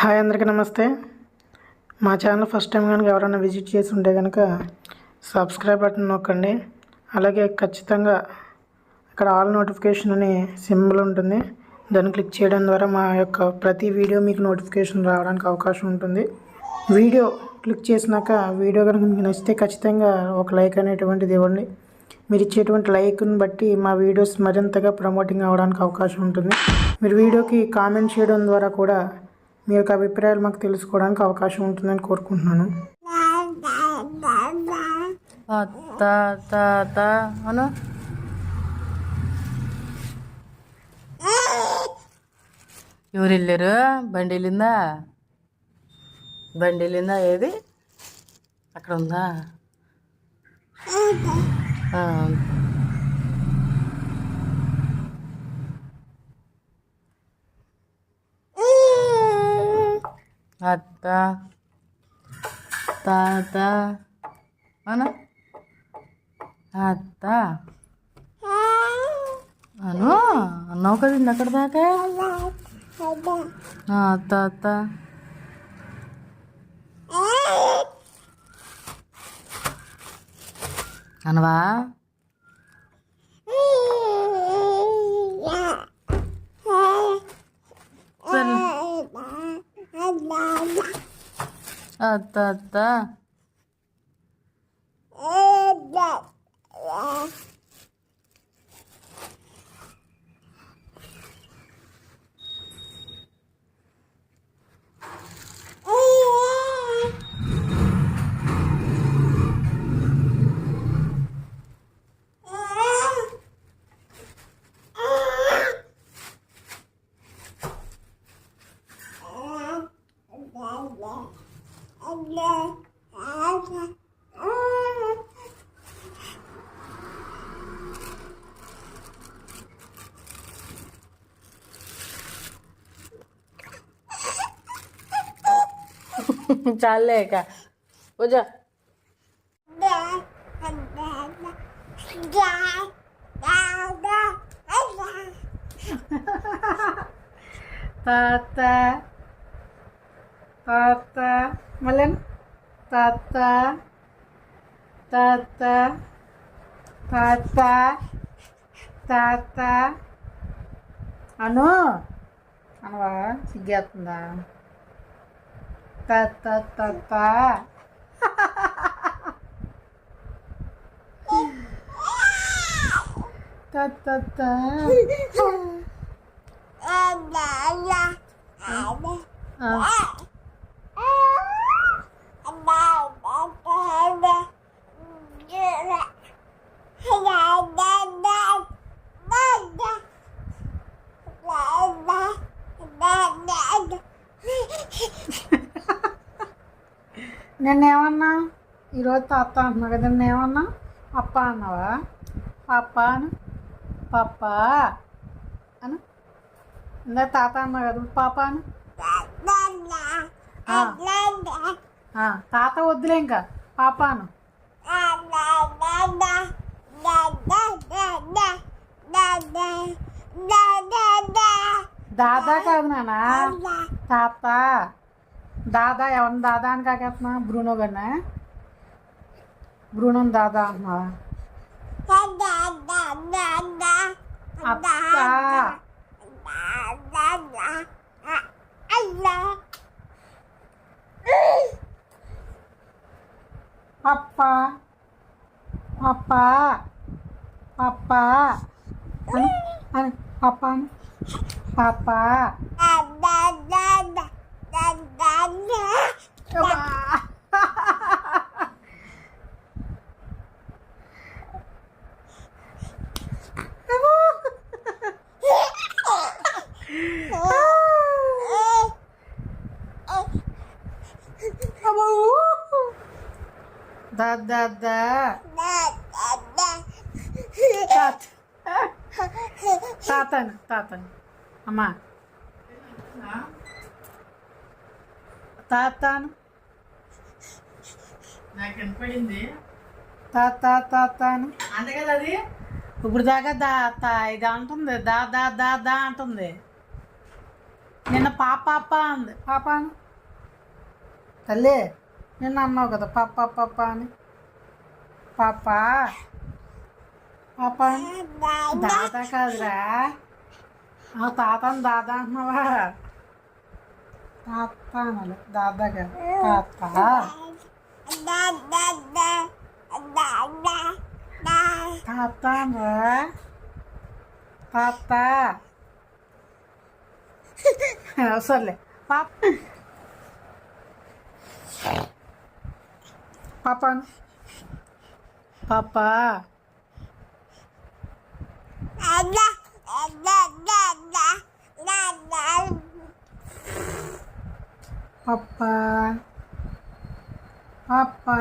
Hi అందరికీ నమస్తే. మా ఛానల్ ఫస్ట్ టైం కనుక ఎవరైనా విజిట్ చేసి ఉంటే కనుక సబ్స్క్రైబ్ బటన్ నొక్కండి. అలాగే ఖచ్చితంగా ఇక్కడ ఆల్ నోటిఫికేషన్ అనే సింబల్ ఉంటుంది. దాన్ని క్లిక్ చేయడం ద్వారా మా యొక్క ప్రతి వీడియో మీకు నోటిఫికేషన్ రావడానికి అవకాశం ఉంటుంది. వీడియో క్లిక్ చేసినాక వీడియో కనుక మీకు నచ్చితే ఖచ్చితంగా ఒక లైక్ అనేటువంటిది ఇవ్వండి. మీరు ఇచ్చేటువంటి లైక్ని బట్టి మా వీడియోస్ మరింతగా ప్రమోటింగ్ అవ్వడానికి అవకాశం ఉంటుంది. మీరు వీడియోకి కామెంట్ చేయడం ద్వారా కూడా మీ యొక్క అభిప్రాయాలు మాకు తెలుసుకోవడానికి అవకాశం ఉంటుందని కోరుకుంటున్నాను. అను ఎవరు వెళ్ళారు బండి వెళ్ళిందా బండి వెళ్ళిందా ఏది? అక్కడ ఉందా? ఆ. అత్త తాత అను అత్త అను అన్నావు కదండి అక్కడ దాకా ఆ, అత్త అత్త అనవా 아따 아따 Yeah. चाललंय का पूजा ताता tata বলেন tata. Tata. Tata. Tata. Ano ano ba sigat na tata tata. Tata tata. నిన్నేమన్నా ఈరోజు తాత అంటున్నావు కదా నిన్నేమన్నా అప్ప అన్నావా? పాప అను? పాప అను? ఇందా తాత అన్నావు కదా పాప అను? తాత వద్దులే ఇంకా పాప అను. దాదా కాదు నాన్న తాత. దాదా ఎవరిని దాదా అని కాకేస్తున్నా బ్రూనో గన్నా బ్రూనో దాదా అంటున్నావా అత్త పప్ప పప్ప పప్ప అని అని పప్ప అని పప్ప దాదా తాత తాతను తాతను అమ్మా తాతాను నాకు వినపడింది. తాత తాతాను అంతే కదా అది? ఇప్పుడు దాకా దా తా ఇది అంటుంది. దా దా దా దా అంటుంది. నిన్న పాప అంది. పాప అను. తల్లి. నిన్న అన్నావు కదా పాప పాప అని. పాప పాప దాదా కాదురా. ఆ తాతను దాదా అంటున్నావా? తాత అనాలి దాదా కాదు. తాత? తాత అనరా? తాత? సర్లే పాప papan. Papa. Ada, ada. Papa. Papa. Papa.